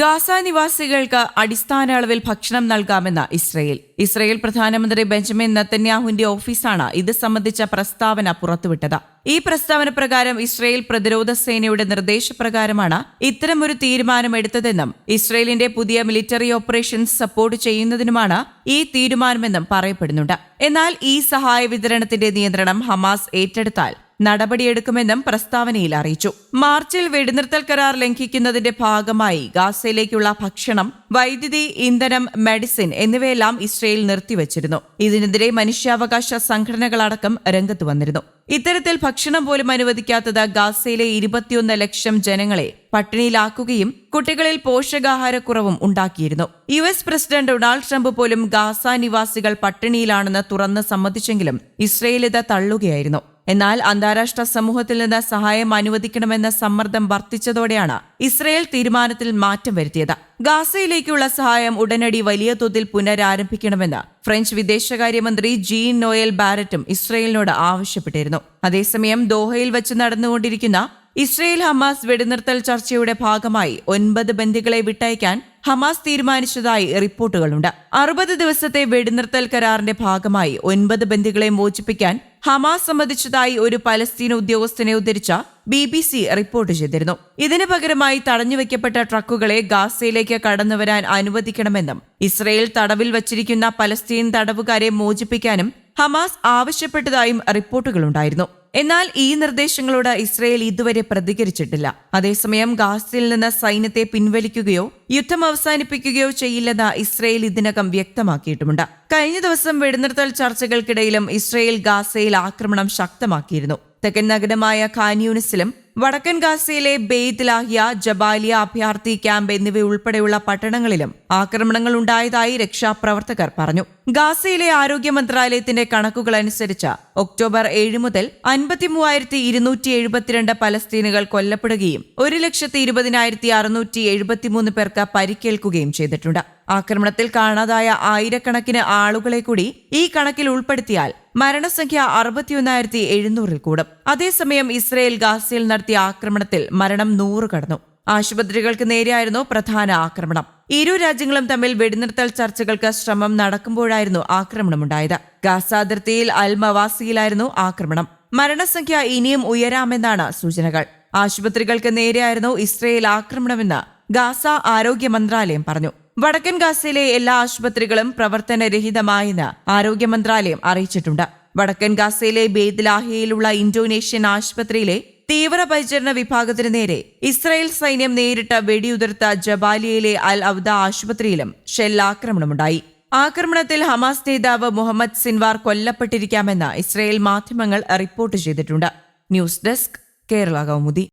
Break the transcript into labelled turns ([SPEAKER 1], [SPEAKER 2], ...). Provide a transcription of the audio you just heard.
[SPEAKER 1] Gaza നിവാസികൾക്ക് അടിസ്ഥാന അളവിൽ ഭക്ഷണം നൽകാമെന്ന് ഇസ്രയേൽ. ഇസ്രയേൽ പ്രധാനമന്ത്രി ബെഞ്ചമിൻ നത്തന്യാഹുവിന്റെ ഓഫീസാണ് ഇത് സംബന്ധിച്ച പ്രസ്താവന പുറത്തുവിട്ടത്. ഈ പ്രസ്താവന പ്രകാരം ഇസ്രയേൽ പ്രതിരോധ സേനയുടെ നിർദ്ദേശപ്രകാരമാണ് ഇത്തരമൊരു തീരുമാനമെടുത്തതെന്നും ഇസ്രയേലിന്റെ പുതിയ മിലിറ്ററി ഓപ്പറേഷൻസ് സപ്പോർട്ട് ചെയ്യുന്നതിനുമാണ് ഈ തീരുമാനമെന്നും പറയപ്പെടുന്നുണ്ട്. എന്നാൽ ഈ സഹായ വിതരണത്തിന്റെ നിയന്ത്രണം ഹമാസ് ഏറ്റെടുത്താൽ നടപടിയെടുക്കുമെന്നും പ്രസ്താവനയിൽ അറിയിച്ചു. മാർച്ചിൽ വെടിനിർത്തൽ കരാർ ലംഘിക്കുന്നതിന്റെ ഭാഗമായി ഗാസയിലേക്കുള്ള ഭക്ഷണം വൈദ്യുതി ഇന്ധനം മെഡിസിൻ എന്നിവയെല്ലാം ഇസ്രയേൽ നിർത്തിവച്ചിരുന്നു. ഇതിനെതിരെ മനുഷ്യാവകാശ സംഘടനകളടക്കം രംഗത്ത് വന്നിരുന്നു. ഇത്തരത്തിൽ ഭക്ഷണം പോലും അനുവദിക്കാത്തത് ഗാസയിലെ ഇരുപത്തിയൊന്ന് ലക്ഷം ജനങ്ങളെ പട്ടിണിയിലാക്കുകയും കുട്ടികളിൽ പോഷകാഹാരക്കുറവും ഉണ്ടാക്കിയിരുന്നു. U S president Donald Trump പോലും ഗാസ നിവാസികൾ പട്ടിണിയിലാണെന്ന് തുറന്ന് സമ്മതിച്ചെങ്കിലും ഇസ്രയേൽ ഇത് തള്ളുകയായിരുന്നു. എന്നാൽ അന്താരാഷ്ട്ര സമൂഹത്തിൽ നിന്ന് സഹായം അനുവദിക്കണമെന്ന സമ്മർദ്ദം വർദ്ധിച്ചതോടെയാണ് ഇസ്രയേൽ തീരുമാനത്തിൽ മാറ്റം വരുത്തിയത്. ഗാസയിലേക്കുള്ള സഹായം ഉടനടി വലിയ തോതിൽ പുനരാരംഭിക്കണമെന്ന് ഫ്രഞ്ച് വിദേശകാര്യമന്ത്രി ജീൻ നോയൽ ബാരറ്റും ഇസ്രയേലിനോട് ആവശ്യപ്പെട്ടിരുന്നു. അതേസമയം ദോഹയിൽ വെച്ച് നടന്നുകൊണ്ടിരിക്കുന്ന ഇസ്രയേൽ ഹമാസ് വെടിനിർത്തൽ ചർച്ചയുടെ ഭാഗമായി ഒൻപത് ബന്ദികളെ വിട്ടയക്കാൻ ഹമാസ് തീരുമാനിച്ചതായി റിപ്പോർട്ടുകളുണ്ട്. അറുപത് ദിവസത്തെ വെടിനിർത്തൽ കരാറിന്റെ ഭാഗമായി ഒൻപത് ബന്ദികളെ മോചിപ്പിക്കാൻ ഹമാസ് സമ്മതിച്ചതായി ഒരു പലസ്തീൻ ഉദ്യോഗസ്ഥനെ ഉദ്ധരിച്ച ബി ബി സി റിപ്പോർട്ട് ചെയ്തിരുന്നു. ഇതിനു പകരമായി തടഞ്ഞുവെക്കപ്പെട്ട ട്രക്കുകളെ ഗാസയിലേക്ക് കടന്നുവരാൻ അനുവദിക്കണമെന്നും ഇസ്രയേൽ തടവിൽ വച്ചിരിക്കുന്ന പലസ്തീൻ തടവുകാരെ മോചിപ്പിക്കാനും ഹമാസ് ആവശ്യപ്പെട്ടതായും റിപ്പോർട്ടുകളുണ്ടായിരുന്നു. എന്നാൽ ഈ നിർദ്ദേശങ്ങളോട് ഇസ്രയേൽ ഇതുവരെ പ്രതികരിച്ചിട്ടില്ല. അതേസമയം ഗാസയിൽ നിന്ന് സൈന്യത്തെ പിൻവലിക്കുകയോ യുദ്ധം അവസാനിപ്പിക്കുകയോ ചെയ്യില്ലെന്ന് ഇസ്രയേൽ ഇതിനകം വ്യക്തമാക്കിയിട്ടുമുണ്ട്. കഴിഞ്ഞ ദിവസം വെടിനിർത്തൽ ചർച്ചകൾക്കിടയിലും ഇസ്രയേൽ ഗാസയിൽ ആക്രമണം ശക്തമാക്കിയിരുന്നു. തെക്കൻ നഗരമായ ഖാൻയൂണിസിലും വടക്കൻ ഗാസയിലെ ബെയ്ത് ലാഹിയ ജബാലിയ അഭയാർത്ഥി ക്യാമ്പ് എന്നിവയുൾപ്പെടെയുള്ള പട്ടണങ്ങളിലും ആക്രമണങ്ങൾ ഉണ്ടായതായി രക്ഷാപ്രവർത്തകർ പറഞ്ഞു. ഗാസയിലെ ആരോഗ്യ മന്ത്രാലയത്തിന്റെ കണക്കുകൾ അനുസരിച്ച് ഒക്ടോബർ ഏഴ് മുതൽ അൻപത്തി മൂവായിരത്തി ഇരുന്നൂറ്റി എഴുപത്തിരണ്ട് പലസ്തീനുകൾ കൊല്ലപ്പെടുകയും ഒരു ലക്ഷത്തി ഇരുപതിനായിരത്തി അറുന്നൂറ്റി എഴുപത്തിമൂന്ന് പേർക്ക് പരിക്കേൽക്കുകയും ചെയ്തിട്ടുണ്ട്. ആക്രമണത്തിൽ കാണാതായ ആയിരക്കണക്കിന് ആളുകളെ കൂടി ഈ കണക്കിൽ ഉൾപ്പെടുത്തിയാൽ മരണസംഖ്യ അറുപത്തിയൊന്നായിരത്തി എഴുന്നൂറിൽ കൂടും. അതേസമയം ഇസ്രയേൽ ഗാസയിൽ നടത്തിയ ആക്രമണത്തിൽ മരണം നൂറ് കടന്നു. ആശുപത്രികൾക്ക് നേരെയായിരുന്നു പ്രധാന ആക്രമണം. ഇരു രാജ്യങ്ങളും തമ്മിൽ വെടിനിർത്തൽ ചർച്ചകൾക്ക് ശ്രമം നടക്കുമ്പോഴായിരുന്നു ആക്രമണമുണ്ടായത്. ഗാസ അതിർത്തിയിൽ ആക്രമണം. മരണസംഖ്യ ഇനിയും ഉയരാമെന്നാണ് സൂചനകൾ. ആശുപത്രികൾക്ക് നേരെയായിരുന്നു ഇസ്രയേൽ ആക്രമണമെന്ന് ഗാസ ആരോഗ്യ മന്ത്രാലയം പറഞ്ഞു. വടക്കൻ ഗാസയിലെ എല്ലാ ആശുപത്രികളും പ്രവർത്തനരഹിതമായെന്ന് ആരോഗ്യ മന്ത്രാലയം അറിയിച്ചിട്ടുണ്ട്. വടക്കൻ ഗാസയിലെ ബേദ്ലാഹിയയിലുള്ള ഇന്തോനേഷ്യൻ ആശുപത്രിയിലെ തീവ്രപരിചരണ വിഭാഗത്തിന് നേരെ ഇസ്രായേൽ സൈന്യം നേരിട്ട വെടിയുതിർത്ത ജബാലിയയിലെ അൽ അവദ ആശുപത്രിയിലും ഷെല്ലാക്രമണമുണ്ടായി ആക്രമണത്തിൽ ഹമാസ് നേതാവ് മുഹമ്മദ് സിൻവാർ കൊല്ലപ്പെട്ടിരിക്കാമെന്ന് ഇസ്രായേൽ മാധ്യമങ്ങൾ റിപ്പോർട്ട് ചെയ്തിട്ടുണ്ട്. News desk Kerala Kaumudi.